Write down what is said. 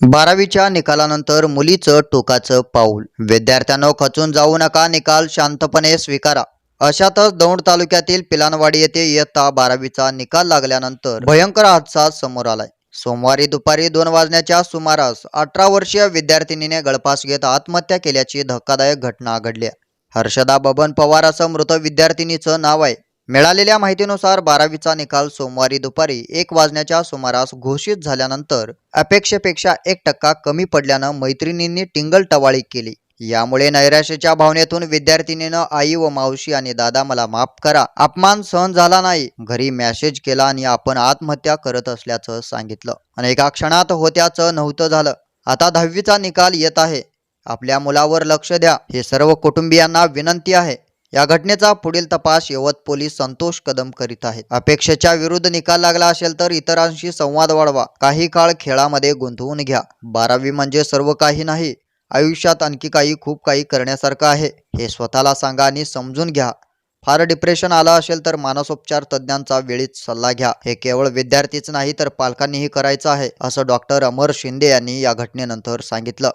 बारावीच्या निकालानंतर मुलीचं टोकाचं पाऊल. विद्यार्थ्यांनो खचून जाऊ नका निकाल शांतपणे स्वीकारा. अशातच दौंड तालुक्यातील पिलानवाडी येथे इयत्ता बारावीचा निकाल लागल्यानंतर भयंकर हादसा समोर आलाय. सोमवारी दुपारी दोन वाजण्याच्या सुमारास अठरा वर्षीय विद्यार्थिनीने गळफास घेत आत्महत्या केल्याची धक्कादायक घटना घडली हर्षदा बबन पवार असं मृत विद्यार्थिनीचं नाव आहे. मिळालेल्या माहितीनुसार बारावीचा निकाल सोमवारी दुपारी एक वाजण्याच्या सुमारास घोषित झाल्यानंतर अपेक्षेपेक्षा एक टक्का कमी पडल्यानं मैत्रिणींनी टिंगल टवाळी केली. यामुळे नैराश्याच्या भावनेतून विद्यार्थिनीनं आई व मावशी आणि दादा मला माफ करा अपमान सहन झाला नाही. घरी मेसेज केला आणि आपण आत्महत्या करत असल्याचं सांगितलं. आणि एका क्षणात होत्याचं नव्हतं झालं. आता दहावीचा निकाल येत आहे. आपल्या मुलावर लक्ष द्या. हे सर्व कुटुंबियांना विनंती आहे. या घटनेचा पुढील तपास यवत पोलीस संतोष कदम करीत आहेत. अपेक्षेच्या विरुद्ध निकाल लागला असेल तर इतरांशी संवाद वाढवा. काही काळ खेळामध्ये गुंतवून घ्या. बारावी म्हणजे सर्व काही नाही. आयुष्यात आणखी काही खूप काही करण्यासारखं आहे. हे स्वतःला सांगा आणि समजून घ्या. फार डिप्रेशन आलं असेल तर मानसोपचार तज्ज्ञांचा वेळीच सल्ला घ्या. हे केवळ विद्यार्थीच नाही तर पालकांनीही करायचं आहे असं डॉक्टर अमर शिंदे यांनी या घटनेनंतर सांगितलं.